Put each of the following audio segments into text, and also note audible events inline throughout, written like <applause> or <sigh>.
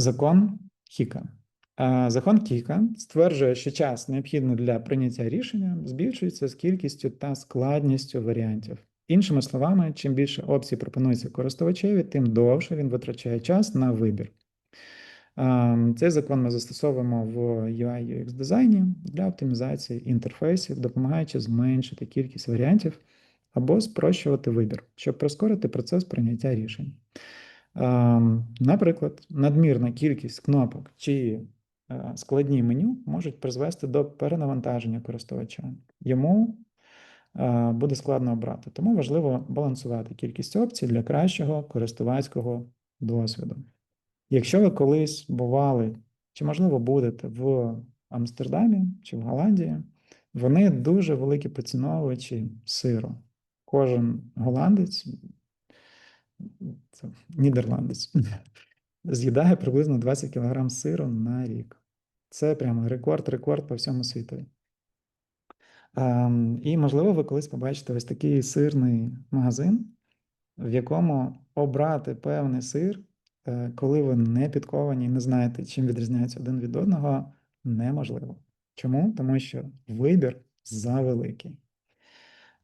Закон Хіка. Закон Хіка стверджує, що час, необхідний для прийняття рішення, збільшується з кількістю та складністю варіантів. Іншими словами, чим більше опцій пропонується користувачеві, тим довше він витрачає час на вибір. Цей закон ми застосовуємо в UI UX дизайні для оптимізації інтерфейсів, допомагаючи зменшити кількість варіантів або спрощувати вибір, щоб прискорити процес прийняття рішень. Ем, Наприклад, надмірна кількість кнопок чи е, складні меню можуть призвести до перенавантаження користувача. Йому е, буде складно обрати, тому важливо балансувати кількість опцій для кращого користувацького досвіду. Якщо ви колись бували, чи, можливо, будете в Амстердамі чи в Голландії, вони дуже великі поціновувачі сиру. Кожен голландець це нідерландець, <laughs> з'їдає приблизно 20 кг сиру на рік. Це прямо рекорд, рекорд по всьому світу. Ем, І, можливо, ви колись побачите ось такий сирний магазин, в якому обрати певний сир, е, коли ви не підковані і не знаєте, чим відрізняється один від одного, неможливо. Чому? Тому що вибір завеликий.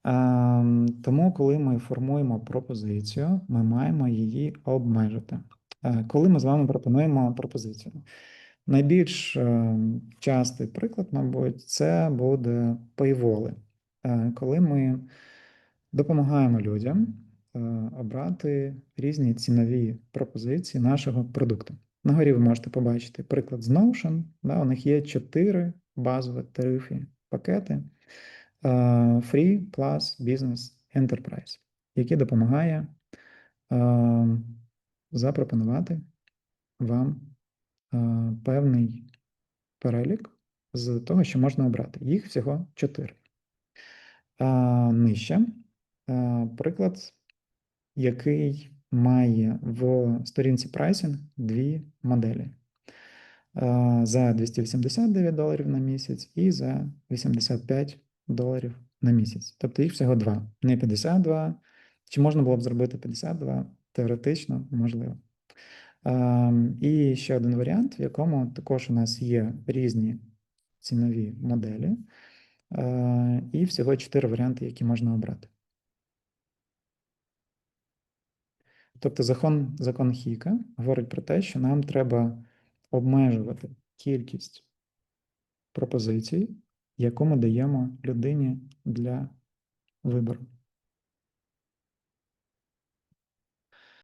Ем, Тому, коли ми формуємо пропозицію, ми маємо її обмежити. Е, Коли ми з вами пропонуємо пропозицію, найбільш е, частий приклад, мабуть, це буде. Е, Коли ми допомагаємо людям е, обрати різні цінові пропозиції нашого продукту. Нагорі ви можете побачити приклад з Notion. Да, у них є чотири базові тарифи пакети. Е, Free, Plus, Business, Enterprise, які допомагає е, запропонувати вам е, певний перелік з того, що можна обрати. Їх всього чотири. Нижче приклад, який має в сторінці прайсинг дві моделі. За 289 доларів на місяць і за 85 доларів на місяць. Тобто їх всього два, не 52. Чи можна було б зробити 52? Теоретично можливо. Ем, І ще один варіант, в якому також у нас є різні цінові моделі, е, і всього чотири варіанти, які можна обрати. Тобто закон, закон Хіка говорить про те, що нам треба обмежувати кількість пропозицій, яку ми даємо людині для вибору.